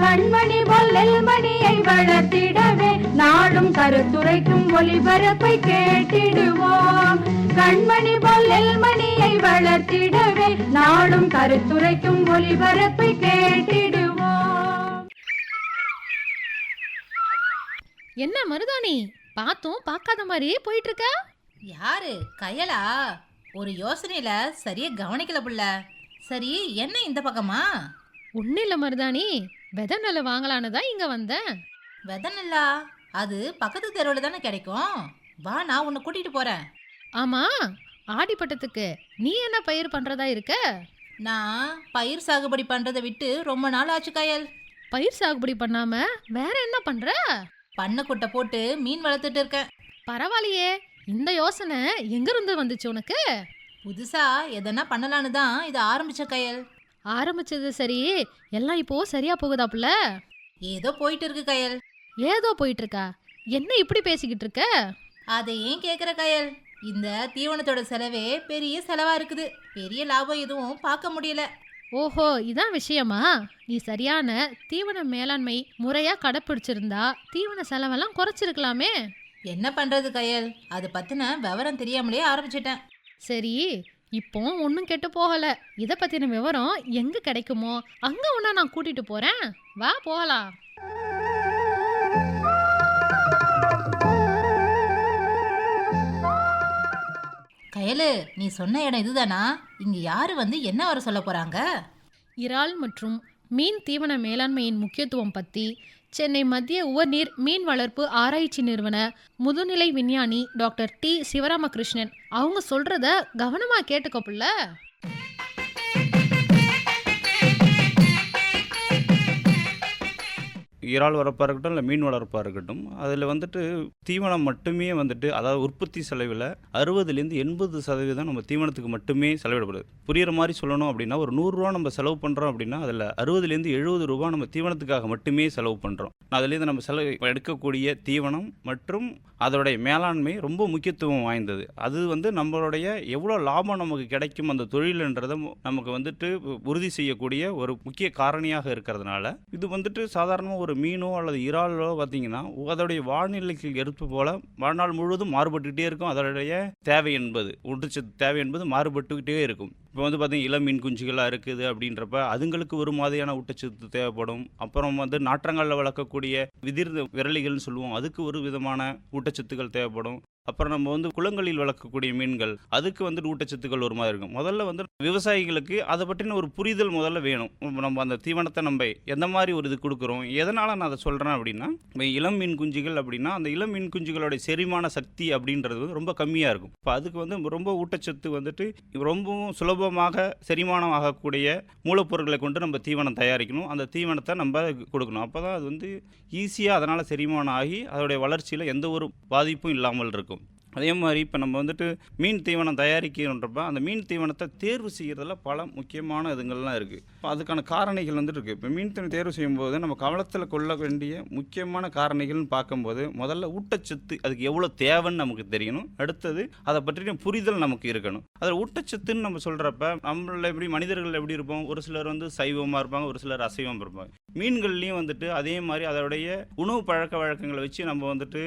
கண்மணி பொல்லல் மணியை வளர்த்திடவே நாடும் கருத்துரைக்கும் ஒளிபரப்பை கேட்டிடுவோம். கண்மணி பொல்லல் மணியை வளர்த்திடவே நாடும் கருத்துரைக்கும் ஒளிபரப்பை கேட்டிடுவோம். என்ன மருதாணி? பார்த்தும் பார்க்காத மாதிரியே போயிட்டு இருக்க யாரு? கயலா? ஒரு யோசனையில சரியா கவனிக்கல புள்ள. சரி என்ன இந்த பக்கமா? ஒன்னும் இல்லை மருதாணி. விதை நெல்லை வாங்கலான்னு தான் இங்கே வந்தேன். வெதனல்லா அது பக்கத்து தெருவில் தானே கிடைக்கும். வா நான் உன்னை கூட்டிட்டு போறேன். ஆமா ஆடிப்பட்டத்துக்கு நீ என்ன பயிர் பண்றதா இருக்க? நான் பயிர் சாகுபடி பண்றதை விட்டு ரொம்ப நாள் ஆச்சு கயல். பயிர் சாகுபடி பண்ணாம வேற என்ன பண்ற? பண்ணைக்குட்டை போட்டு மீன் வளர்த்துட்டு இருக்கேன். பரவாயில்லையே இந்த யோசனை எங்க இருந்து வந்துச்சு உனக்கு? புதுசா எதனா பண்ணலான்னு தான் இதை ஆரம்பிச்ச கயல். ஆரம்பிச்சது சரி எல்லாம் இப்போ சரியா போகுதாப்புல? ஏதோ போயிட்டு இருக்கு கயல். ஏதோ போயிட்டு இருக்கா என்ன இப்படி பேசிக்கிட்டு இருக்க அதை ஏன் கேக்குற கயல்? இந்த தீவனத்தோட செலவே பெரிய செலவா இருக்குது. பெரிய லாபம் எதுவும் பார்க்க முடியல. ஓஹோ இதான் விஷயமா? நீ சரியான தீவன மேலாண்மை முறையா கடைப்பிடிச்சிருந்தா தீவன செலவெல்லாம் குறைச்சிருக்கலாமே. என்ன பண்றது கயல்? அது பத்தின விவரம் தெரியாமலே ஆரம்பிச்சிட்டேன். சரி இப்போ ஒன்றும் கெட்டு போகல. இதை பத்தின விவரம் எங்க கிடைக்குமோ அங்க உன்னை நான் கூட்டிட்டு போறேன். வா போகலாம். கயலு நீ சொன்ன இடம் இதுதானா? இங்க யாரு வந்து என்ன வர சொல்ல போறாங்க? இறால் மற்றும் மீன் தீவன மேலாண்மையின் முக்கியத்துவம் பற்றி சென்னை மத்திய உவர்நீர் மீன் வளர்ப்பு ஆராய்ச்சி நிறுவன முதுநிலை விஞ்ஞானி டாக்டர் டி சிவராமகிருஷ்ணன். அவங்க சொல்றத கவனமா கேட்டுக்கோப்புல இறால் வளர்ப்பாக இருக்கட்டும் இல்லை மீன் வளர்ப்பாக இருக்கட்டும் அதில் வந்துட்டு தீவனம் மட்டுமே வந்துட்டு அதாவது உற்பத்தி செலவில் அறுபதுலேருந்து எண்பது சதவீதம் நம்ம தீவனத்துக்கு மட்டுமே செலவிடப்படுது. புரியுற மாதிரி சொல்லணும் அப்படின்னா ஒரு நூறுரூவா நம்ம செலவு பண்ணுறோம் அப்படின்னா அதில் அறுபதுலேருந்து எழுபது ரூபா நம்ம தீவனத்துக்காக மட்டுமே செலவு பண்ணுறோம். அதுலேருந்து நம்ம செலவு எடுக்கக்கூடிய தீவனம் மற்றும் அதோடைய மேலாண்மை ரொம்ப முக்கியத்துவம் வாய்ந்தது. அது வந்து நம்மளுடைய எவ்வளோ லாபம் நமக்கு கிடைக்கும் அந்த தொழில்ன்றதை நமக்கு வந்துட்டு உறுதி செய்யக்கூடிய ஒரு முக்கிய காரணியாக இருக்கிறதுனால இது வந்துட்டு சாதாரணமாக ஒரு மீனோ அல்லது இறாலோ பார்த்தீங்கன்னா அதோடைய வானிலைக்கு ஏற்ப போல வாழ்நாள் முழுவதும் மாறுபட்டுக்கிட்டே இருக்கும். அதனுடைய தேவை என்பது ஊட்டச்சத்து தேவை என்பது மாறுபட்டுக்கிட்டே இருக்கும். இப்போ வந்து பார்த்திங்கன்னா இளம் மீன் குஞ்சுகளாக இருக்குது அப்படின்றப்ப அதுங்களுக்கு ஒரு மாதிரியான ஊட்டச்சத்து தேவைப்படும். அப்புறம் வந்து நாற்றங்களில் வளர்க்கக்கூடிய விதிர் விரலிகள்னு சொல்லுவோம். அதுக்கு ஒரு விதமான ஊட்டச்சத்துக்கள் தேவைப்படும். அப்புறம் நம்ம வந்து குளங்களில் வளர்க்கக்கூடிய மீன்கள் அதுக்கு வந்துட்டு ஊட்டச்சத்துக்கள் ஒரு மாதிரி இருக்கும். முதல்ல வந்து விவசாயிகளுக்கு அதை பற்றின ஒரு புரிதல் முதல்ல வேணும். நம்ம அந்த தீவனத்தை நம்ம எந்த மாதிரி ஒரு இது கொடுக்குறோம் எதனால் நான் அதை சொல்கிறேன் அப்படின்னா இப்போ இளம் மீன் குஞ்சுகள் அப்படின்னா அந்த இளம் மீன் குஞ்சுகளோட செரிமான சக்தி அப்படின்றது வந்து ரொம்ப கம்மியாக இருக்கும். இப்போ அதுக்கு வந்து ரொம்ப ஊட்டச்சத்து வந்துட்டு ரொம்பவும் சுலபம் சுலபமாக செரிமானம் ஆகக்கூடிய மூலப்பொருட்களை கொண்டு நம்ம தீவனம் தயாரிக்கணும். அந்த தீவனத்தை நம்ம கொடுக்கணும். அப்போ தான் அது வந்து ஈஸியாக அதனால் செரிமானம் ஆகி அதோடைய வளர்ச்சியில் எந்த ஒரு பாதிப்பும் இல்லாமல் இருக்கும். அதே மாதிரி இப்போ நம்ம வந்துட்டு மீன் தீவனம் தயாரிக்கிறோன்றப்ப அந்த மீன் தீவனத்தை தேர்வு செய்கிறதுல பல முக்கியமான இதுங்கள்லாம் இருக்குது இப்போ அதுக்கான காரணிகள் வந்துட்டு இருக்குது இப்போ மீன் தீவனம் தேர்வு செய்யும்போது நம்ம கவனத்தில் கொள்ள வேண்டிய முக்கியமான காரணிகள்னு பார்க்கும்போது முதல்ல ஊட்டச்சத்து அதுக்கு எவ்வளோ தேவைன்னு நமக்கு தெரியணும். அடுத்தது அதை பற்றின புரிதல் நமக்கு இருக்கணும். அதில் ஊட்டச்சத்துன்னு நம்ம சொல்கிறப்ப நம்மள எப்படி மனிதர்கள் எப்படி இருப்போம்? ஒரு சிலர் வந்து சைவமாக இருப்பாங்க ஒரு சிலர் அசைவம் இருப்பாங்க. மீன்கள்லேயும் வந்துட்டு அதே மாதிரி அதோடைய உணவு பழக்க வழக்கங்களை வச்சு நம்ம வந்துட்டு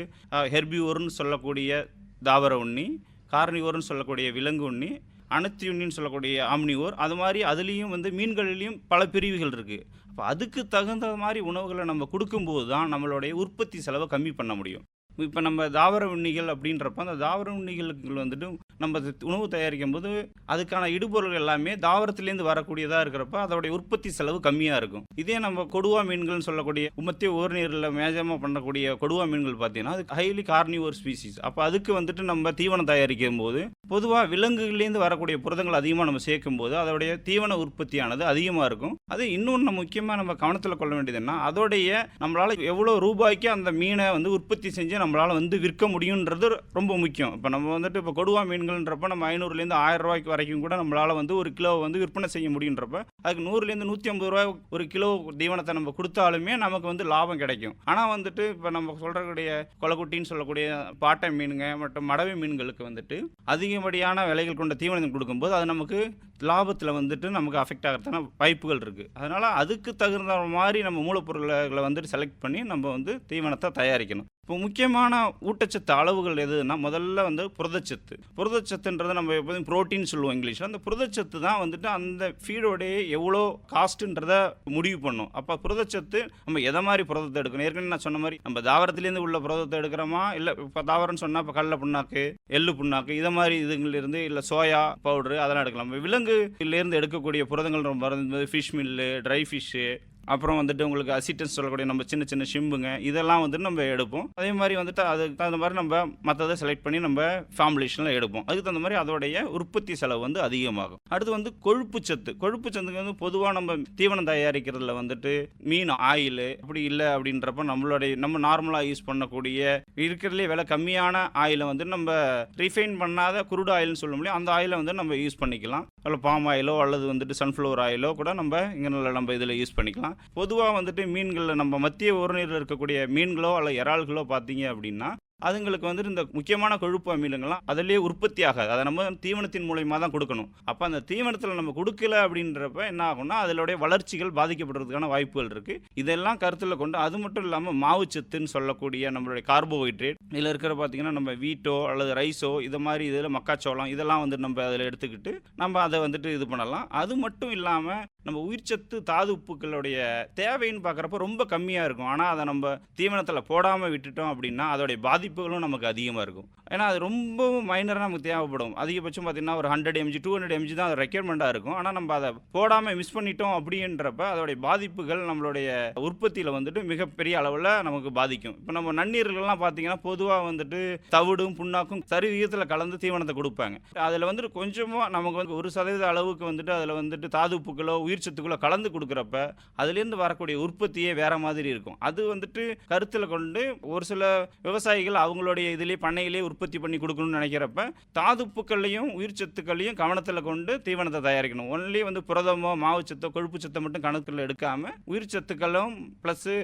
ஹெர்பியூர்னு சொல்லக்கூடிய தாவர உண்ணி கார்னிவோர்னு சொல்லக்கூடிய விலங்கு உண்ணி அனைத்து உண்ணின்னு சொல்லக்கூடிய ஆம்னிவோர் அது மாதிரி அதுலேயும் வந்து மீன்களிலையும் பல பிரிவுகள் இருக்குது அப்போ அதுக்கு தகுந்த மாதிரி உணவுகளை நம்ம கொடுக்கும்போது தான் நம்மளுடைய உற்பத்தி செலவை கம்மி பண்ண முடியும். இப்போ நம்ம தாவர உண்ணிகள் அப்படின்றப்ப அந்த தாவர உண்ணிகளுக்கு வந்துட்டு நம்ம உணவு தயாரிக்கும் போது அதுக்கான இடுபொருள் எல்லாமே தாவரத்திலேருந்து வரக்கூடியதாக இருக்கிறப்ப அதோடைய உற்பத்தி செலவு கம்மியாக இருக்கும். இதே நம்ம கொடுவா மீன்கள்னு சொல்லக்கூடிய மத்திய ஓர்நீரில் மேஜமாக பண்ணக்கூடிய கொடுவா மீன்கள் பார்த்தீங்கன்னா அது ஹைலி கார்னிவோர் ஸ்பீசிஸ் அப்போ அதுக்கு வந்துட்டு நம்ம தீவனம் தயாரிக்கும் போது பொதுவாக விலங்குகள்லேருந்து வரக்கூடிய புரதங்கள் அதிகமாக நம்ம சேர்க்கும் போது அதோடைய தீவன உற்பத்தியானது அதிகமாக இருக்கும். அது இன்னொன்று முக்கியமாக நம்ம கவனத்தில் கொள்ள வேண்டியதுன்னா அதோடைய நம்மளால் எவ்வளோ ரூபாய்க்கு அந்த மீனை வந்து உற்பத்தி செஞ்சு நம்மளால் வந்து விற்க முடியுன்றது ரொம்ப முக்கியம். இப்போ நம்ம வந்துட்டு இப்போ கொடுவா மீன்கள் மீன்கள்ன்றப்ப நம்ம ஐநூறுலேருந்து ஆயிரம் ரூபாய்க்கு வரைக்கும் கூட நம்மளால் வந்து ஒரு கிலோ வந்து விற்பனை செய்ய முடியுன்றப்ப அதுக்கு நூறுலேருந்து நூற்றி ஐம்பது ரூபாய் ஒரு கிலோ தீவனத்தை நம்ம கொடுத்தாலுமே நமக்கு வந்து லாபம் கிடைக்கும். ஆனால் வந்துட்டு இப்போ நம்ம சொல்கிறக்கூடிய கொலக்குட்டின்னு சொல்லக்கூடிய பாட்டை மீனுங்க மற்றும் மடவை மீன்களுக்கு வந்துட்டு அதிகப்படியான விலைகள் கொண்ட தீவனம் கொடுக்கும்போது அது நமக்கு லாபத்தில் வந்துட்டு நமக்கு அஃபெக்ட் ஆகிறதுக்கான வாய்ப்புகள் இருக்குது அதனால் அதுக்கு தகுந்த மாதிரி நம்ம மூலப்பொருள்களை வந்துட்டு செலக்ட் பண்ணி நம்ம வந்து தீவனத்தை தயாரிக்கணும். இப்போ முக்கியமான ஊட்டச்சத்து அளவுகள் எதுன்னா முதல்ல வந்து புரதச்சத்து. புரதச்சத்துன்றது நம்ம எப்போதும் ப்ரோட்டீன் சொல்லுவோம் இங்கிலீஷில். அந்த புரதச்சத்து தான் வந்துட்டு அந்த ஃபீடோடைய எவ்வளோ காஸ்ட்டுன்றத முடிவு பண்ணும். அப்போ புரதச்சத்து நம்ம எதை மாதிரி புரதத்தை எடுக்கணும்? ஏற்கனவே நான் சொன்ன மாதிரி நம்ம தாவரத்துலேருந்து உள்ள புரதத்தை எடுக்கிறோமா? இல்லை இப்போ தாவரம்னு சொன்னால் இப்போ கடல புண்ணாக்கு எள்ளு புண்ணாக்கு இதை மாதிரி இதுங்களிலிருந்து இல்லை சோயா பவுடரு அதெல்லாம் எடுக்கலாம். விலங்குலேருந்து எடுக்கக்கூடிய புரதங்கள் ரொம்ப ஃபிஷ் மில்லு ட்ரை ஃபிஷ்ஷு அப்புறம் வந்துட்டு உங்களுக்கு அசிட்டன்ஸ் சொல்லக்கூடிய நம்ம சின்ன சின்ன ஷிம்புங்க இதெல்லாம் வந்துட்டு நம்ம எடுப்போம். அதே மாதிரி வந்துட்டு அதுக்கு தகுந்த மாதிரி நம்ம மற்றதை செலக்ட் பண்ணி நம்ம ஃபார்முலேஷனில் எடுப்போம். அதுக்கு தகுந்த மாதிரி அதோடைய உற்பத்தி செலவு வந்து அதிகமாகும். அடுத்து வந்து கொழுப்பு சத்து. கொழுப்பு சத்துக்கு வந்து பொதுவாக நம்ம தீவனம் தயாரிக்கிறதுல வந்துட்டு மீன் ஆயில் அப்படி இல்லை அப்படின்றப்ப நம்மளுடைய நம்ம நார்மலாக யூஸ் பண்ணக்கூடிய இருக்கிறதுலே விலை கம்மியான ஆயிலை வந்து நம்ம ரிஃபைன் பண்ணாத குருடு ஆயில்னு சொல்ல முடியும். அந்த ஆயிலை வந்து நம்ம யூஸ் பண்ணிக்கலாம். அதில் பாம் ஆயிலோ அல்லது வந்துட்டு சன்ஃப்ளவர் ஆயிலோ கூட நம்ம இங்கே நம்ம இதில் யூஸ் பண்ணிக்கலாம். பொதுவாக வந்துட்டு மீன்களில் நம்ம மத்திய ஊரநீரில் இருக்கக்கூடிய மீன்களோ அல்ல இறால்களோ பார்த்தீங்க அப்படின்னா அதுங்களுக்கு வந்துட்டு இந்த முக்கியமான கொழுப்பு அமிலங்கள்லாம் அதிலேயே உற்பத்தி ஆகாது. அதை நம்ம தீவனத்தின் மூலயமா தான் கொடுக்கணும். அப்போ அந்த தீவனத்தில் நம்ம கொடுக்கல அப்படின்றப்ப என்ன ஆகும்னா அதனுடைய வளர்ச்சிகள் பாதிக்கப்படுறதுக்கான வாய்ப்புகள் இருக்குது இதெல்லாம் கருத்தில் கொண்டு அது மட்டும் இல்லாமல் மாவுச்சத்துன்னு சொல்லக்கூடிய நம்மளுடைய கார்போஹைட்ரேட் இதில் இருக்கிற பார்த்தீங்கன்னா நம்ம வீட்டோ அல்லது ரைஸோ இது மாதிரி இதில் மக்காச்சோளம் இதெல்லாம் வந்து நம்ம அதில் எடுத்துக்கிட்டு நம்ம அதை வந்துட்டு இது பண்ணலாம். அது மட்டும் இல்லாமல் நம்ம உயிர்ச்சத்து தாது உப்புக்களுடைய தேவைன்னு பார்க்குறப்ப ரொம்ப கம்மியாக இருக்கும். ஆனால் அதை நம்ம தீவனத்தில் போடாமல் விட்டுட்டோம் அப்படின்னா அதோடைய பாதிப்பு பாதிப்புகளும் நமக்கு அதிகமாக இருக்கும். ஏன்னா அது ரொம்பவும் மைனராக நமக்கு தேவைப்படும். அதிகபட்சம் பார்த்திங்கன்னா ஒரு hundred mg two hundred mg தான் அது ரெக்யர்மெண்ட்டாக இருக்கும். ஆனால் நம்ம அதை போடாமல் மிஸ் பண்ணிட்டோம் அப்படின்றப்ப அதோடைய பாதிப்புகள் நம்மளுடைய உற்பத்தியில் வந்துட்டு மிகப்பெரிய அளவில் நமக்கு பாதிக்கும். இப்போ நம்ம நன்னீர்கள்லாம் பார்த்தீங்கன்னா பொதுவாக வந்துட்டு தவிடும் புண்ணாக்கும் சரி விகிதத்தில் கலந்து தீவனத்தை கொடுப்பாங்க. அதில் வந்துட்டு கொஞ்சமாக நமக்கு வந்து ஒரு சதவீத அளவுக்கு வந்துட்டு அதில் வந்துட்டு தாது உப்புகளோ உயிர் சத்துக்களோ கலந்து கொடுக்குறப்ப அதுலேருந்து வரக்கூடிய உற்பத்தியே வேறு மாதிரி இருக்கும். அது வந்துட்டு கருத்தில் கொண்டு ஒரு சில விவசாயிகள் அவங்களுடைய இதிலே பண்ணையிலே உற்பத்தி பண்ணி கொடுக்கணும்னு நினைக்கிறப்ப தாதுப்புக்கள்லையும் உயிர் சத்துக்களையும் கவனத்தில் கொண்டு தீவனத்தை தயாரிக்கணும். ஒன்லி வந்து புரதமோ மாவு சத்தோ கொழுப்பு சத்தம் மட்டும் கணக்கில் எடுக்காமல் உயிர் சத்துக்களும் ப்ளஸ்ஸு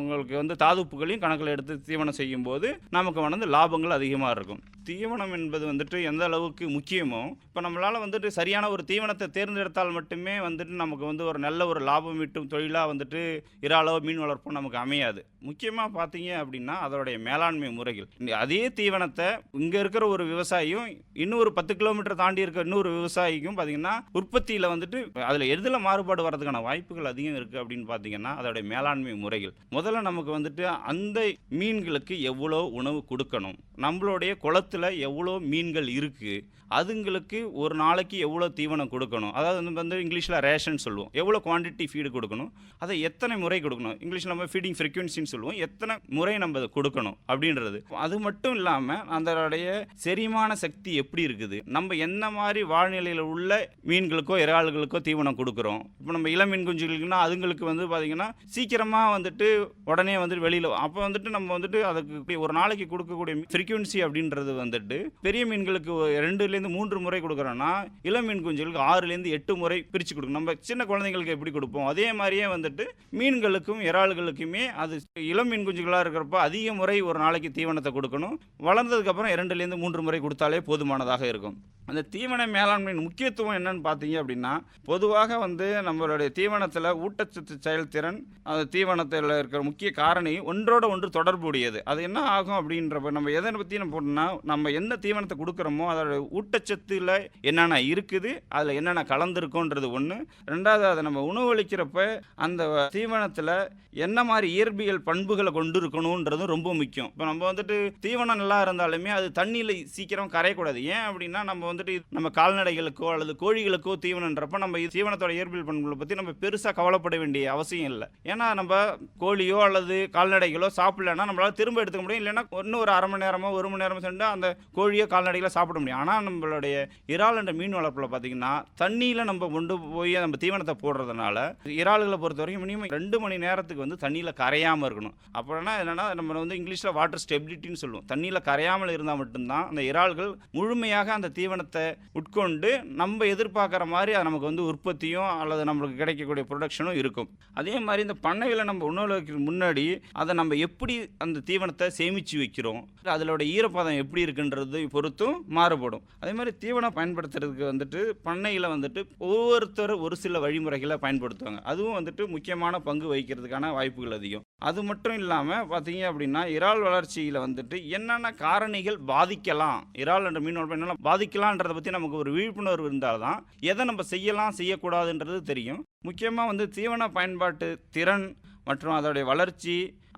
உங்களுக்கு வந்து தாதுப்புகளையும் கணக்கில் எடுத்து தீவனம் செய்யும்போது நமக்கு வந்து லாபங்கள் அதிகமாக இருக்கும். தீவனம் என்பது வந்துட்டு எந்த அளவுக்கு முக்கியமோ இப்போ நம்மளால் வந்துட்டு சரியான ஒரு தீவனத்தை தேர்ந்தெடுத்தால் மட்டுமே வந்துட்டு நமக்கு வந்து ஒரு நல்ல ஒரு லாபம் ஈட்டும் தொழிலாக வந்துட்டு இறாலோ மீன் வளர்ப்பும் நமக்கு அமையாது. முக்கியமாக பார்த்தீங்க அப்படின்னா அதோடைய மேலாண்மை முறைகள். அதே தீவனத்தை இங்கே இருக்கிற ஒரு விவசாயியும் இன்னும் ஒரு பத்து கிலோமீட்டர் தாண்டி இருக்க இன்னொரு விவசாயிக்கும் பார்த்தீங்கன்னா உற்பத்தியில் வந்துட்டு அதில் எதில் மாறுபாடு வரதுக்கான வாய்ப்புகள் அதிகம் இருக்குது அப்படின்னு பார்த்தீங்கன்னா அதோடைய மேலாண்மை முறைகள். முதல்ல நமக்கு வந்துட்டு அந்த மீன்களுக்கு எவ்வளோ உணவு கொடுக்கணும்? நம்மளுடைய குளத்து குளத்தில் எவ்வளோ மீன்கள் இருக்குது அதுங்களுக்கு ஒரு நாளைக்கு எவ்வளோ தீவனம் கொடுக்கணும். அதாவது வந்து இங்கிலீஷில் ரேஷன் சொல்லுவோம். எவ்வளோ குவான்டிட்டி ஃபீடு கொடுக்கணும் அதை எத்தனை முறை கொடுக்கணும். இங்கிலீஷில் நம்ம ஃபீடிங் ஃப்ரீக்வன்சின்னு சொல்லுவோம். எத்தனை முறை நம்ம அதை கொடுக்கணும் அப்படின்றது. அது மட்டும் இல்லாமல் அதனுடைய செரிமான சக்தி எப்படி இருக்குது? நம்ம என்ன மாதிரி வாழ்நிலையில் உள்ள மீன்களுக்கோ இறால்களுக்கோ தீவனம் கொடுக்குறோம்? இப்போ நம்ம இளம் மீன் குஞ்சுகளுக்குன்னா அதுங்களுக்கு வந்து பார்த்திங்கன்னா சீக்கிரமாக வந்துட்டு உடனே வந்துட்டு வெளியில் அப்போ வந்துட்டு நம்ம வந்துட்டு அதுக்கு ஒரு நாளைக்கு கொடுக்கக்கூடிய ஃப்ரீக்வன்சி அப்படின்றது வந்துட்டு பெரிய மீன்களுக்கு ரெண்டுலேருந்து மூன்று முறை கொடுக்குறோன்னா இளம் மீன் குஞ்சுகளுக்கு ஆறுலேருந்து எட்டு முறை பிரித்து கொடுக்கணும். நம்ம சின்ன குழந்தைங்களுக்கு எப்படி கொடுப்போம்? அதே மாதிரியே வந்துட்டு மீன்களுக்கும் இறால்களுக்குமே அது இளம் மீன் குஞ்சுகளாக இருக்கிறப்ப அதிக முறை ஒரு நாளைக்கு தீவனத்தை கொடுக்கணும். வளர்ந்ததுக்கப்புறம் இரண்டுலேருந்து மூன்று முறை கொடுத்தாலே போதுமானதாக இருக்கும். அந்த தீவன மேலாண்மையின் முக்கியத்துவம் என்னன்னு பார்த்தீங்க அப்படின்னா பொதுவாக வந்து நம்மளுடைய தீவனத்தில் ஊட்டச்சத்து செயல்திறன் அந்த தீவனத்தில் இருக்கிற முக்கிய காரணி ஒன்றோட ஒன்று தொடர்புடையது. அது என்ன ஆகும் அப்படின்றப்ப நம்ம எதை பற்றி நம்ம போட்டோம்னா நம்ம எந்த தீவனத்தை கொடுக்குறோமோ அதோட ஊட்டச்சத்தில் என்னென்ன இருக்குது அதில் என்னென்ன கலந்துருக்கோன்றது ஒன்று ரெண்டாவது அதை நம்ம உணவளிக்கிறப்ப அந்த தீவனத்தில் என்ன மாதிரி இயற்பியல் பண்புகளை கொண்டு இருக்கணுன்றதும் ரொம்ப முக்கியம். இப்போ நம்ம வந்துட்டு தீவனம் நல்லா இருந்தாலுமே அது தண்ணியில் சீக்கிரம் கரையக்கூடாது. ஏன் அப்படின்னா நம்ம வந்துட்டு நம்ம கால்நடைகளுக்கோ அல்லது கோழிகளுக்கோ தீவனன்றப்ப நம்ம தீவனத்தோட இயற்பியல் பண்புகளை பற்றி நம்ம பெருசாக கவலைப்பட வேண்டிய அவசியம் இல்லை. ஏன்னா நம்ம கோழியோ அல்லது கால்நடைகளோ சாப்பிடலன்னா நம்மளால திரும்ப எடுத்துக்க முடியும். இல்லைன்னா இன்னும் ஒரு அரை மணி நேரமோ ஒரு மணி நேரமோ சென்று அந்த கோழியோ கால்நடைகளை சாப்பிட முடியும். ஆனால் நம்மளுடைய இறால் என்ற மீன் வளர்ப்பில் பார்த்தீங்கன்னா தண்ணியில் நம்ம கொண்டு போய் நம்ம தீவனத்தை போடுறதுனால இறால்களை பொறுத்த வரைக்கும் மினிமம் ரெண்டு மணி நேரத்துக்கு வந்து தண்ணியில் கரையாமல் இருக்கணும். அப்படின்னா என்னென்னா நம்ம வந்து இங்கிலீஷில் வாட்டர் ஸ்டெபிலிட்டின்னு சொல்லுவோம். தண்ணியில் கரையாமல் இருந்தால் மட்டும்தான் அந்த இறால்கள் முழுமையாக அந்த தீவனத்தை உட்கொண்டு நம்ம எதிர்பார்க்குற மாதிரி அது நமக்கு வந்து உற்பத்தியும் அல்லது நம்மளுக்கு கிடைக்கக்கூடிய ப்ரொடக்ஷனும் இருக்கும். அதே மாதிரி இந்த பண்ணையில் நம்ம உணவு முன்னாடி அதை நம்ம எப்படி அந்த தீவனத்தை சேமித்து வைக்கிறோம்? அதோட ஈரப்பதம் எப்படி இருக்குன்றது பொறுத்தும் மாறுபடும். அதே மாதிரி தீவனம் பயன்படுத்துறதுக்கு வந்துட்டு பண்ணையில் வந்துட்டு ஒவ்வொருத்தர் ஒரு சில வழிமுறைகளை பயன்படுத்துவாங்க. அதுவும் வந்துட்டு முக்கியமான பங்கு வகிக்கிறதுக்கான வாய்ப்புகள் அதிகம். அது மட்டும் இல்லாமல் பார்த்தீங்க அப்படின்னா இறால் வளர்ச்சியில் வந்துட்டு என்னென்ன காரணிகள் பாதிக்கலாம்? இறால் என்ற மீன் வளர்ப்பு பாதிக்கலாம் பாதிக்கலான்றதை பற்றி நமக்கு ஒரு விழிப்புணர்வு இருந்தால் தான் எதை நம்ம செய்யலாம் செய்யக்கூடாதுன்றது தெரியும். முக்கியமாக வந்து தீவன பயன்பாட்டு திறன் மற்றும் அதோடைய வளர்ச்சி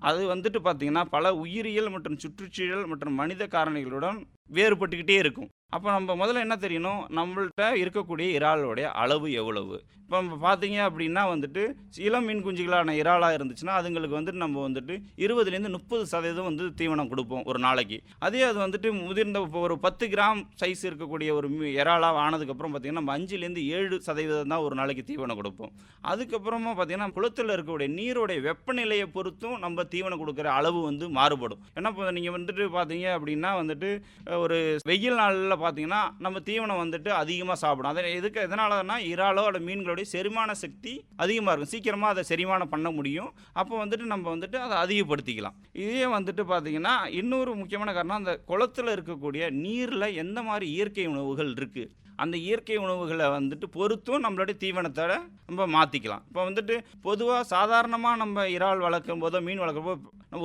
அது வந்துட்டு பார்த்திங்கன்னா பல உயிரியல் மற்றும் சுற்றுச்சூழல் மற்றும் மனித காரணிகளுடன் வேறுபட்டுக்கிட்டே இருக்கும். அப்போ நம்ம முதல்ல என்ன தெரியணும்? நம்மள்ட்ட இருக்கக்கூடிய இறாலோடைய அளவு எவ்வளவு? இப்போ நம்ம பார்த்தீங்க அப்படின்னா வந்துட்டு இளம் மீன் குஞ்சுகளான இறாலாக இருந்துச்சுன்னா அதுங்களுக்கு வந்துட்டு நம்ம வந்துட்டு இருபதுலேருந்து முப்பது சதவீதம் வந்து தீவனம் கொடுப்போம் ஒரு நாளைக்கு. அதே அது வந்துட்டு முதிர்ந்த இப்போ ஒரு பத்து கிராம் சைஸ் இருக்கக்கூடிய ஒரு மீ- இறாலாக ஆனதுக்கப்புறம் பார்த்திங்கன்னா நம்ம அஞ்சுலேருந்து ஏழு சதவீதம் தான் ஒரு நாளைக்கு தீவனம் கொடுப்போம். அதுக்கப்புறமா பார்த்தீங்கன்னா குளத்தில் இருக்கக்கூடிய நீரோடைய வெப்பநிலையை பொறுத்தும் நம்ம தீவனம் கொடுக்குற அளவு வந்து மாறுபடும். ஏன்னா இப்போ நீங்கள் வந்துட்டு பார்த்தீங்க அப்படின்னா வந்துட்டு ஒரு வெயில் நாளில் பார்த்தீங்கன்னா நம்ம தீவனம் வந்துட்டு அதிகமாக சாப்பிடும். அதை எதுக்கு எதனாலனா இறாலோ அல்ல மீன்களுடைய செரிமான சக்தி அதிகமாக இருக்கும். சீக்கிரமாக அதை செரிமானம் பண்ண முடியும். அப்போ வந்துட்டு நம்ம வந்துட்டு அதை அதிகப்படுத்திக்கலாம். இதே வந்துட்டு பார்த்தீங்கன்னா இன்னொரு முக்கியமான காரணம் அந்த குளத்தில் இருக்கக்கூடிய நீரில் எந்த மாதிரி இயற்கை உணவுகள் இருக்குது அந்த இயற்கை உணவுகளை வந்துட்டு பொறுத்தும் நம்மளுடைய தீவனத்தை நம்ம மாற்றிக்கலாம் இப்போ வந்துட்டு பொதுவாக சாதாரணமாக நம்ம இறால் வளர்க்கும் போதோ மீன் வளர்க்குறப்போ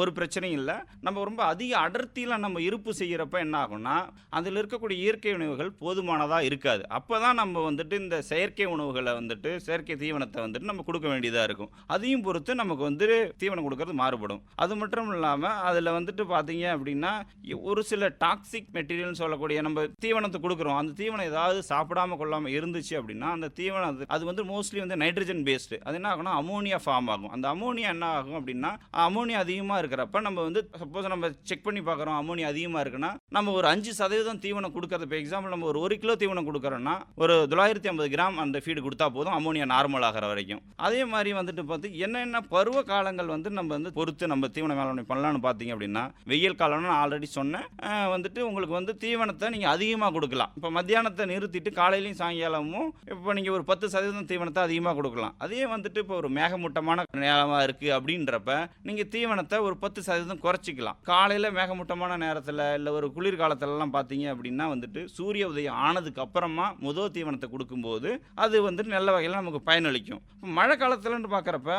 ஒரு பிரச்சனையும் இல்லை. நம்ம ரொம்ப அதிக அடர்த்தியில் நம்ம இருப்பு செய்கிறப்ப என்ன ஆகும்னா அதில் இருக்கக்கூடிய இயற்கை உணவுகள் போதுமானதாக இருக்காது. அப்போ தான் நம்ம வந்துட்டு இந்த செயற்கை உணவுகளை வந்துட்டு செயற்கை தீவனத்தை வந்துட்டு நம்ம கொடுக்க வேண்டியதாக இருக்கும். அதையும் பொறுத்து நமக்கு வந்து தீவனம் கொடுக்கறது மாறுபடும். அது மட்டும் இல்லாமல் அதில் வந்துட்டு பார்த்தீங்க அப்படின்னா ஒரு சில டாக்ஸிக் மெட்டீரியல்னு சொல்லக்கூடிய நம்ம தீவனத்தை கொடுக்குறோம். அந்த தீவனம் ஏதாவது சாப்பிடாம கொள்ளாமல் இருந்துச்சு அப்படின்னா அந்த தீவனம் அது- அது வந்து மோஸ்ட்லி வந்து நைட்ரஜன் பேஸ்டு அது என்ன ஆகும்னா அமோனியா ஃபார்ம் ஆகும். அந்த அமோனியா என்ன ஆகும் அப்படின்னா அமோனியா அதிகமாக இருக்கிறப்ப நம்ம வந்து சப்போஸ் நம்ம செக் பண்ணி பார்க்குறோம் அமோனியா அதிகமாக இருக்குன்னா நம்ம ஒரு அஞ்சு சதவீதம் தீவனம் கொடுக்கறது இப்போ எக்ஸாம்பிள் நம்ம ஒரு ஒரு கிலோ தீவனம் கொடுக்குறோன்னா ஒரு தொள்ளாயிரத்தி ஐம்பது கிராம் அந்த ஃபீடு கொடுத்தா போதும் அமோனியா நார்மல் ஆகிற வரைக்கும். அதே மாதிரி வந்துட்டு பார்த்து என்னென்ன பருவ காலங்கள் வந்து நம்ம வந்து பொறுத்து நம்ம தீவன மேலாண்மை பண்ணலாம்னு பார்த்தீங்க அப்படின்னா வெயில் காலம்னு நான் ஆல்ரெடி சொன்னேன். வந்துட்டு உங்களுக்கு வந்து தீவனத்தை நீங்கள் அதிகமாக கொடுக்கலாம். இப்போ மத்தியானத்தை ஊற்றிட்டு காலையிலையும் சாயங்காலமும் இப்போ நீங்கள் ஒரு பத்து சதவீதம் தீவனத்தை அதிகமாக கொடுக்கலாம். அதே வந்துட்டு இப்போ ஒரு மேகமூட்டமான நேரமாக இருக்குது அப்படின்றப்ப நீங்கள் தீவனத்தை ஒரு பத்து சதவீதம் குறைச்சிக்கலாம். காலையில் மேகமூட்டமான நேரத்தில் இல்லை ஒரு குளிர்காலத்திலலாம் பார்த்தீங்க அப்படின்னா வந்துட்டு சூரிய உதயம் ஆனதுக்கு அப்புறமா முதல் தீவனத்தை கொடுக்கும்போது அது வந்துட்டு நல்ல வகையில் நமக்கு பயனளிக்கும். இப்போ மழை காலத்தில்னு பார்க்குறப்ப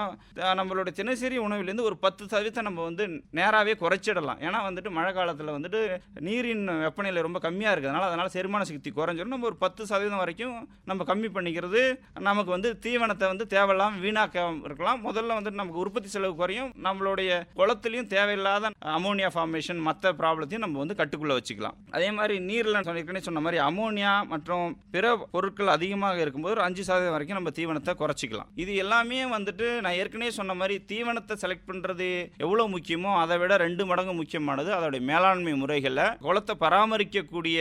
நம்மளோட தினசரி உணவுலேருந்து ஒரு பத்து சதவீதம் நம்ம வந்து நேராகவே குறைச்சிடலாம். ஏன்னா வந்துட்டு மழை காலத்தில் வந்துட்டு நீரின் வெப்பநிலை ரொம்ப கம்மியாக இருக்கிறதுனால அதனால் செரிமான சக்தி குறைஞ்சிடும் நம்ம ஒரு பத்து சதவீதம் வரைக்கும் நம்ம கம்மி பண்ணிக்கிறது நமக்கு வந்து தீவனத்தை வந்து தேவையில்லாமல் வீணாக்க இருக்கலாம். முதல்ல வந்து நமக்கு உற்பத்தி செலவு குறையும். நம்மளுடைய குளத்துலையும் தேவையில்லாத அமோனியா ஃபார்மேஷன் மற்ற ப்ராப்ளத்தையும் நம்ம வந்து கட்டுக்குள்ளே வச்சுக்கலாம். அதே மாதிரி நீரில் ஏற்கனவே சொன்ன மாதிரி அமோனியா மற்றும் பிற பொருட்கள் அதிகமாக இருக்கும்போது ஒரு அஞ்சு சதவீதம் வரைக்கும் நம்ம தீவனத்தை குறைச்சிக்கலாம். இது எல்லாமே வந்துட்டு நான் ஏற்கனவே சொன்ன மாதிரி தீவனத்தை செலக்ட் பண்ணுறது எவ்வளோ முக்கியமோ அதை விட ரெண்டு மடங்கு முக்கியமானது அதோடைய மேலாண்மை முறைகளை குளத்தை பராமரிக்கக்கூடிய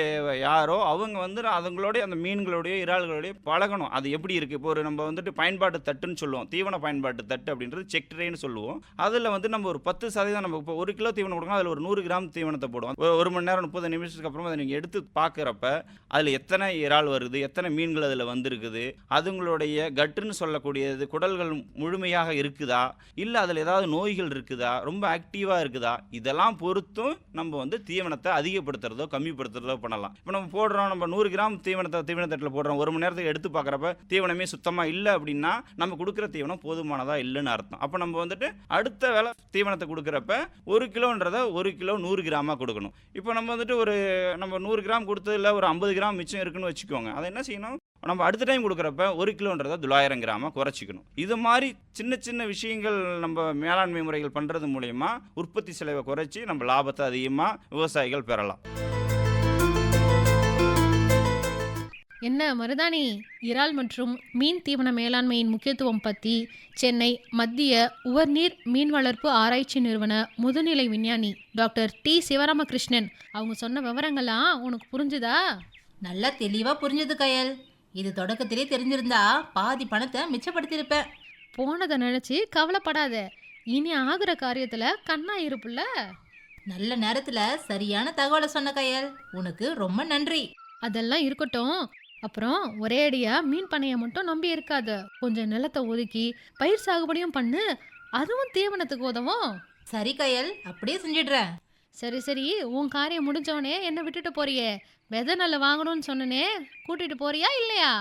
யாரோ அவங்க வந்து அதுங்களுடைய அந்த மீன்களுடைய இறால்களுடைய பழகணும். அது எப்படி இருக்குது இப்போ ஒரு நம்ம வந்துட்டு பயன்பாட்டு தட்டுன்னு சொல்லுவோம். தீவன பயன்பாட்டு தட்டு அப்படின்றது செக் ட்ரேன்னு சொல்லுவோம். அதில் வந்து நம்ம ஒரு பத்து சதவீதம் நம்ம இப்போ ஒரு கிலோ தீவனம் கொடுக்கணும் அதில் ஒரு நூறு கிராம் தீவனத்தை போடுவோம். ஒரு ஒரு மணி நேரம் முப்பது நிமிஷத்துக்கு அப்புறம் அதை நீங்கள் எடுத்து பார்க்குறப்ப அதில் எத்தனை இறால் வருது எத்தனை மீன்கள் அதில் வந்திருக்குது அதுங்களுடைய கட்டுன்னு சொல்லக்கூடியது குடல்கள் முழுமையாக இருக்குதா? இல்லை அதில் ஏதாவது நோய்கள் இருக்குதா? ரொம்ப ஆக்டிவாக இருக்குதா? இதெல்லாம் பொறுத்தும் நம்ம வந்து தீவனத்தை அதிகப்படுத்துறதோ கம்மிப்படுத்துறதோ பண்ணலாம். இப்போ நம்ம போடுறோம் நம்ம நூறு கிராம் தீவனத்தை தீவனத்தட்டில் போடுறோம். ஒரு மணி நேரத்துக்கு எடுத்து பார்க்குறப்ப தீவனமே சுத்தமாக இல்லை அப்படின்னா நம்ம கொடுக்குற தீவனம் போதுமானதாக இல்லைன்னு அர்த்தம். அப்போ நம்ம வந்துட்டு அடுத்த வேலை தீவனத்தை கொடுக்குறப்ப ஒரு கிலோன்றத ஒரு கிலோ நூறு கிராமாக கொடுக்கணும். இப்போ நம்ம வந்துட்டு ஒரு நம்ம நூறு கிராம் கொடுத்ததில் ஒரு ஐம்பது கிராம் மிச்சம் இருக்குன்னு வச்சுக்கோங்க. அதை என்ன செய்யணும்? நம்ம அடுத்த டைம் கொடுக்குறப்ப ஒரு கிலோன்றதை தொள்ளாயிரம் கிராமாக குறைச்சிக்கணும். இது மாதிரி சின்ன சின்ன விஷயங்கள் நம்ம மேலாண்மை முறைகள் பண்ணுறது மூலயமா உற்பத்தி செலவை குறைச்சி நம்ம லாபத்தை அதிகமாக விவசாயிகள் பெறலாம். என்ன மருதாணி? இறால் மற்றும் மீன் தீவன மேலாண்மையின் முக்கியத்துவம் பற்றி சென்னை மத்திய உவர்நீர் மீன் வளர்ப்பு ஆராய்ச்சி நிறுவன முதுநிலை விஞ்ஞானி டாக்டர் டி சிவராமகிருஷ்ணன். அவங்க சொன்ன விவரங்கள்லாம் உனக்கு புரிஞ்சுதா? நல்லா தெளிவா புரிஞ்சது கயல். இது தொடக்கத்திலே தெரிஞ்சிருந்தா பாதி பணத்தை மிச்சப்படுத்தியிருப்பேன். போனதை நினச்சி கவலைப்படாத. இனி ஆகுற காரியத்தில் கண்ணா இருப்புல்ல நல்ல நேரத்துல சரியான தகவலை சொன்ன கயல். உனக்கு ரொம்ப நன்றி. அதெல்லாம் இருக்கட்டும். அப்புறம் ஒரே அடியா மீன் பண்ணையை மட்டும் நம்பி இருக்காத. கொஞ்சம் நிலத்தை ஒதுக்கி பயிர் சாகுபடியும் பண்ணு. அதுவும் தீவனத்துக்கு உதவும். சரி கயல் அப்படியே செஞ்சிடுறேன் சரி சரி. உன் காரியம் முடிஞ்சவனே என்ன விட்டுட்டு போறியே? விதை நல்ல வாங்கணும்னு சொன்னனே கூட்டிட்டு போறியா இல்லையா?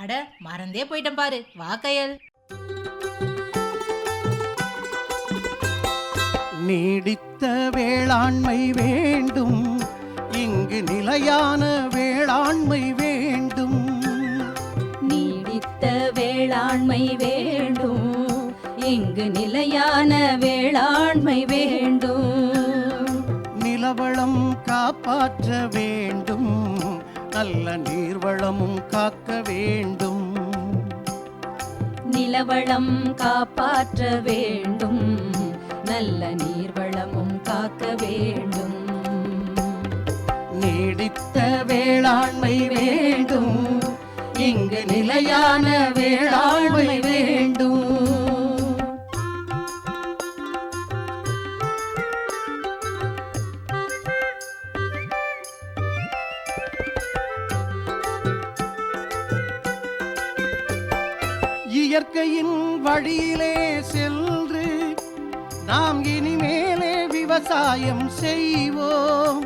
அட மறந்தே போயிட்டேன் பாரு. வா கயல். நீடித்த வேளாண்மை வேண்டும். இங்கு நிலையான வேளாண்மை வேண்டும் வேளாண்மை வேண்டும். இங்கு நிலையான வேளாண்மை வேண்டும். நிலவளம் காப்பாற்ற வேண்டும். நல்ல நீர்வளமும் காக்க வேண்டும். நிலவளம் காப்பாற்ற வேண்டும். நல்ல நீர்வளமும் காக்க வேண்டும். நீடித்த வேளாண்மை வேண்டும். இங்கு நிலையான வேளாண்மை வேண்டும். இயற்கையின் வழியிலே சென்று நாம் இனிமேலே விவசாயம் செய்வோம்.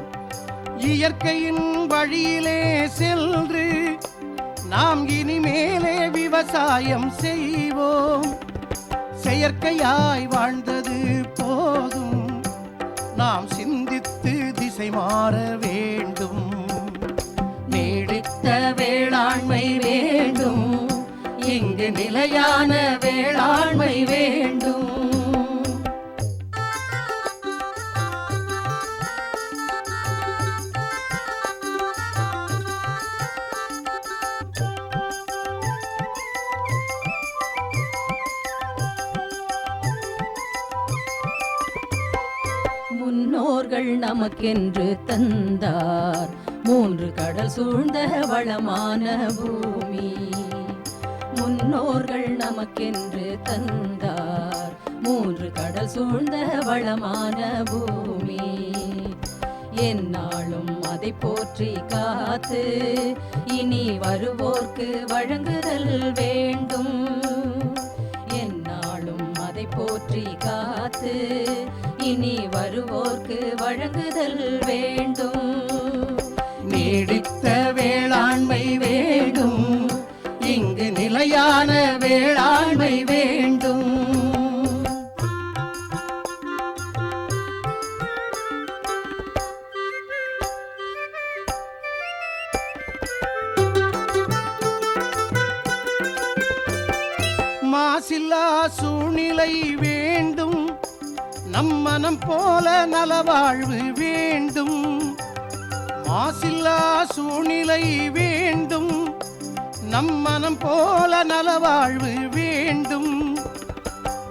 இயற்கையின் வழியிலே சென்று நாம் இனிமேலே விவசாயம் செய்வோம். செயற்கையாய் வாழ்ந்தது போதும். நாம் சிந்தித்து திசை மாற வேண்டும். நீடித்த வேளாண்மை வேண்டும். இங்கு நிலையான வேளாண்மை வேண்டும். முன்னோர்கள் நமக்கென்று தந்தார். மூன்று கடல் சூழ்ந்த வளமான பூமி. முன்னோர்கள் நமக்கென்று தந்தார். மூன்று கடல் சூழ்ந்த வளமான பூமி. என்னாலும் அதை போற்றி காத்து இனி வருவோர்க்கு வழங்குதல் வேண்டும். போற்றி காத்து இனி வருவோர்க்கு வழங்குதல் வேண்டும். நீடித்த வேளாண்மை வேண்டும் இங்கு நிலையான வேளாண்மை வேண்டும். சூழ்நிலை வேண்டும். நம் மனம் போல நலவாழ்வு வேண்டும். மாசில்லா சூழ்நிலை வேண்டும். நம் மனம் போல நலவாழ்வு வேண்டும்.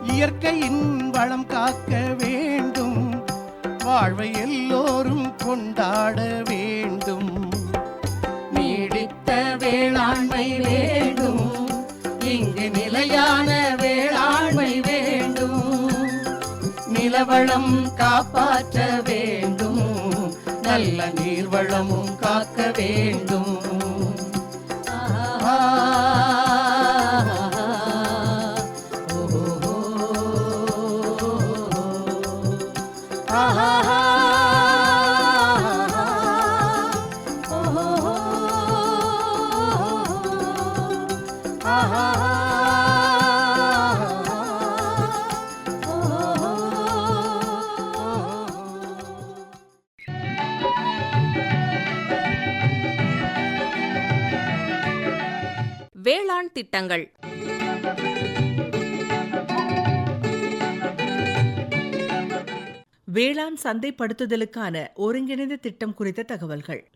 இயற்கையின் வளம் காக்க வேண்டும். வாழ்வை எல்லோரும் கொண்டாட வேண்டும். நீடித்த வேளாண்மை வேண்டும். இங்கு நிலையான நிலவளம் காப்பாற்ற வேண்டும். நல்ல நீர்வளமும் காக்க வேண்டும். திட்டங்கள். வேளாண் சந்தைப்படுத்துதலுக்கான ஒருங்கிணைந்த திட்டம் குறித்த தகவல்கள்.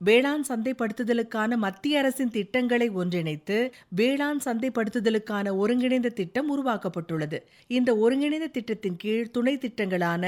வேளாண் சந்தைப்படுத்துதலுக்கான மத்திய அரசின் திட்டங்களை ஒன்றிணைத்து வேளாண் சந்தைப்படுத்துதலுக்கான ஒருங்கிணைந்த திட்டம் உருவாக்கப்பட்டுள்ளது. இந்த ஒருங்கிணைந்த திட்டத்தின் கீழ் துணை திட்டங்களான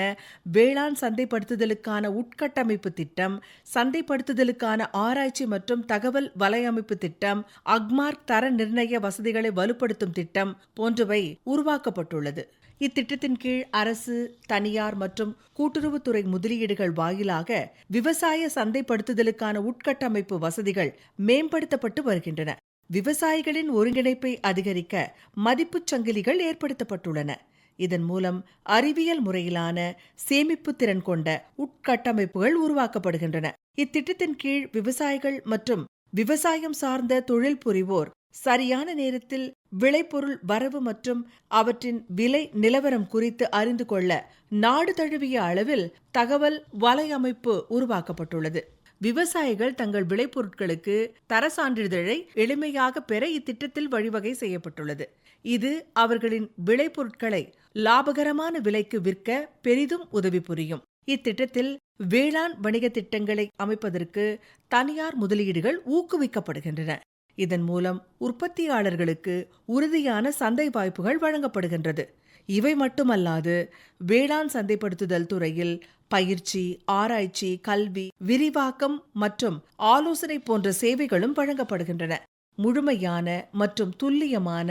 வேளாண் சந்தைப்படுத்துதலுக்கான உட்கட்டமைப்பு திட்டம் சந்தைப்படுத்துதலுக்கான ஆராய்ச்சி மற்றும் தகவல் வலையமைப்பு திட்டம் அக்மார்க் தர நிர்ணய வசதிகளை வலுப்படுத்தும் திட்டம் போன்றவை உருவாக்கப்பட்டுள்ளது. இத்திட்டத்தின் கீழ் அரசு தனியார் மற்றும் கூட்டுறவுத்துறை முதலீடுகள் வாயிலாக விவசாய சந்தைப்படுத்துதலுக்கான உட்கட்டமைப்பு வசதிகள் மேம்படுத்தப்பட்டு வருகின்றன. விவசாயிகளின் ஒருங்கிணைப்பை அதிகரிக்க மதிப்புச் சங்கிலிகள் ஏற்படுத்தப்பட்டுள்ளன. இதன் மூலம் அறிவியல் முறையிலான சேமிப்பு திறன் கொண்ட உட்கட்டமைப்புகள் உருவாக்கப்படுகின்றன. இத்திட்டத்தின் கீழ் விவசாயிகள் மற்றும் விவசாயம் சார்ந்த தொழில் புரிவோர் சரியான நேரத்தில் விளைபொருள் வரவு மற்றும் அவற்றின் விலை நிலவரம் குறித்து அறிந்து கொள்ள நாடு தழுவிய அளவில் தகவல் வலையமைப்பு உருவாக்கப்பட்டுள்ளது. விவசாயிகள் தங்கள் விளைபொருட்களுக்கு தர சான்றிதழை எளிமையாக பெற இத்திட்டத்தில் வழிவகை செய்யப்பட்டுள்ளது. இது அவர்களின் விளைபொருட்களை லாபகரமான விலைக்கு விற்க பெரிதும் உதவி புரியும். இத்திட்டத்தில் வேளாண் வணிக திட்டங்களை அமைப்பதற்கு தனியார் முதலீடுகள் ஊக்குவிக்கப்படுகின்றன. இதன் மூலம் உற்பத்தியாளர்களுக்கு உறுதியான சந்தை வாய்ப்புகள் வழங்கப்படுகின்றது. இவை மட்டுமல்லாது வேளாண் சந்தைப்படுத்துதல் துறையில் பயிற்சி ஆராய்ச்சி கல்வி விரிவாக்கம் மற்றும் ஆலோசனை போன்ற சேவைகளும் வழங்கப்படுகின்றன. முழுமையான மற்றும் துல்லியமான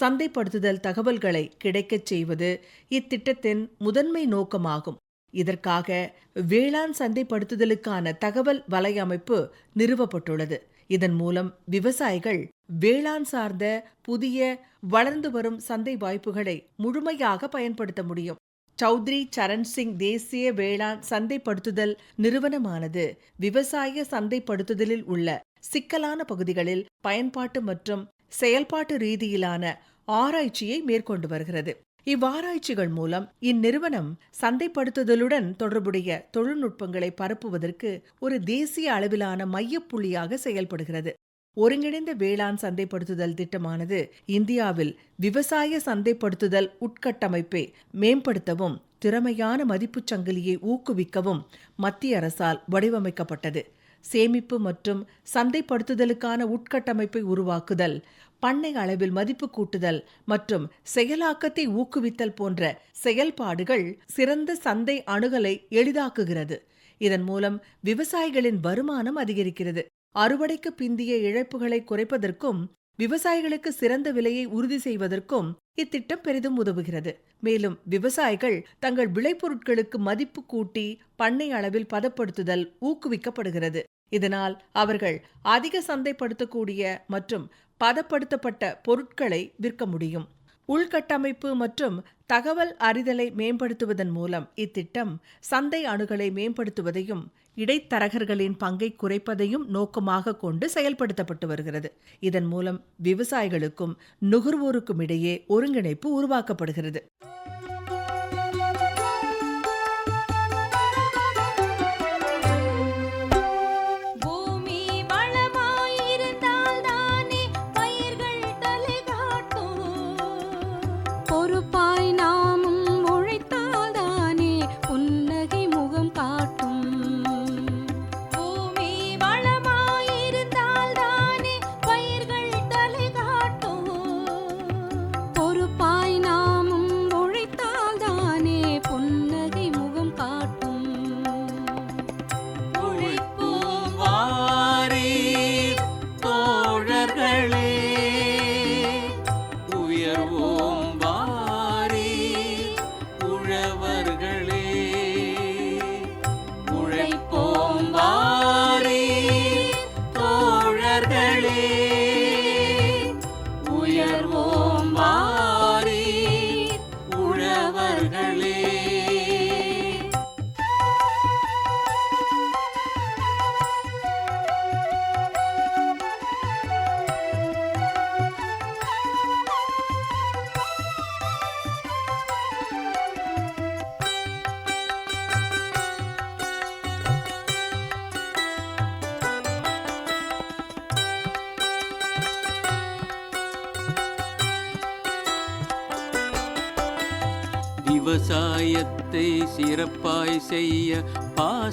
சந்தைப்படுத்துதல் தகவல்களை கிடைக்கச் செய்வது இத்திட்டத்தின் முதன்மை நோக்கமாகும். இதற்காக வேளாண் சந்தைப்படுத்துதலுக்கான தகவல் வலையமைப்பு நிறுவப்பட்டுள்ளது. இதன் மூலம் விவசாயிகள் வேளாண் சார்ந்த புதிய வளர்ந்து வரும் சந்தை வாய்ப்புகளை முழுமையாக பயன்படுத்த முடியும். சௌத்ரி சரண் சிங் தேசிய வேளாண் சந்தைப்படுத்துதல் நிறுவனமானது விவசாய சந்தைப்படுத்துதலில் உள்ள சிக்கலான பகுதிகளில் பயன்பாட்டு மற்றும் செயல்பாட்டு ரீதியிலான ஆராய்ச்சியை மேற்கொண்டு வருகிறது. இவ்வாராய்ச்சிகள் மூலம் இந்நிறுவனம் சந்தைப்படுத்துதலுடன் தொடர்புடைய தொழில்நுட்பங்களை பரப்புவதற்கு ஒரு தேசிய அளவிலான மையப்புள்ளியாக செயல்படுகிறது. ஒருங்கிணைந்த வேளாண் சந்தைப்படுத்துதல் திட்டமானது இந்தியாவில் விவசாய சந்தைப்படுத்துதல் உட்கட்டமைப்பை மேம்படுத்தவும் திறமையான மதிப்புச் சங்கிலியை ஊக்குவிக்கவும் மத்திய அரசால் வடிவமைக்கப்பட்டது. சேமிப்பு மற்றும் சந்தைப்படுத்துதலுக்கான உட்கட்டமைப்பை உருவாக்குதல் பண்ணை அளவில் மதிப்பு கூட்டுதல் மற்றும் செயலாக்கத்தை ஊக்குவித்தல் போன்ற செயல்பாடுகள் சிறந்த சந்தை அணுகலை எளிதாக்குகிறது. இதன் மூலம் விவசாயிகளின் வருமானம் அதிகரிக்கிறது. அறுவடைக்கு பிந்திய இழப்புகளை குறைப்பதற்கும் விவசாயிகளுக்கு சிறந்த விலையை உறுதி செய்வதற்கும் இத்திட்டம் பெரிதும் உதவுகிறது. மேலும் விவசாயிகள் தங்கள் விளைபொருட்களுக்கு மதிப்பு கூட்டி பண்ணை அளவில் பதப்படுத்துதல் ஊக்குவிக்கப்படுகிறது. இதனால் அவர்கள் அதிக சந்தைப்படுத்தக்கூடிய மற்றும் பதப்படுத்தப்பட்ட பொருட்களை விற்க முடியும். உள்கட்டமைப்பு மற்றும் தகவல் அறிதலை மேம்படுத்துவதன் மூலம் இத்திட்டம் சந்தை அணுகலை மேம்படுத்துவதையும் இடைத்தரகர்களின் பங்கை குறைப்பதையும் நோக்கமாக கொண்டு செயல்படுத்தப்பட்டு வருகிறது. இதன் மூலம் விவசாயிகளுக்கும் நுகர்வோருக்கும் இடையே ஒருங்கிணைப்பு உருவாக்கப்படுகிறது.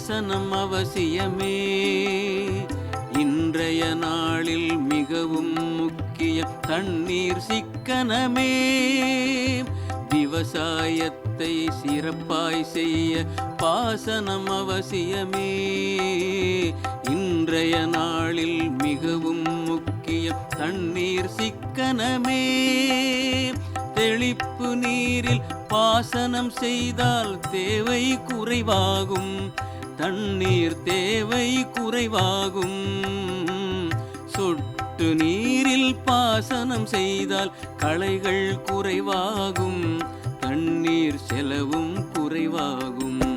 பாசனம் அவசியமே. இன்றைய நாளில் மிகவும் முக்கிய தண்ணீர் சிக்கனமே. விவசாயத்தை சிறப்பாய் செய்ய பாசனம் அவசியமே. இன்றைய நாளில் மிகவும் முக்கிய தண்ணீர் சிக்கனமே. தெளிப்பு நீரில் பாசனம் செய்தால் தேவை குறைவாகும். தண்ணீர் தேவை குறைவாகும். சொட்டு நீரில் பாசனம் செய்தால் களைகள் குறைவாகும். தண்ணீர் செலவும் குறைவாகும்.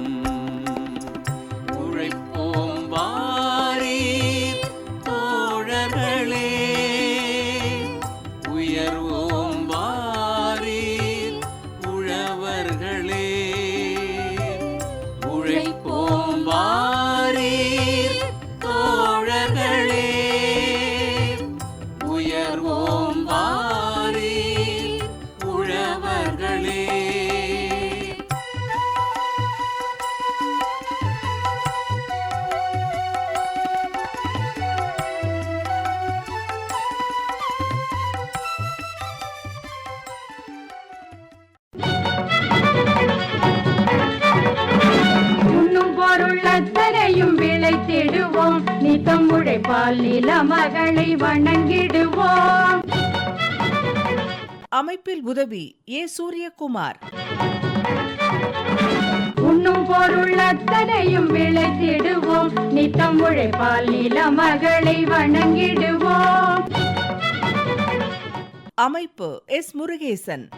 உதவி. ஏ. சூரியகுமார். உண்ணும் பொருள் அத்தனையும் விளைத்திடுவோம். நித்தம் உழைப்பால் நில மகளை வணங்கிடுவோம். அமைப்பு. எஸ். முருகேசன்.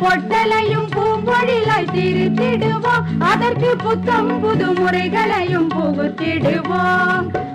பொட்டலையும் பூம்பொழிலாய் திருத்திடுவோம். அதற்கு புத்தம் புது முறைகளையும் புகுத்திடுவோம்.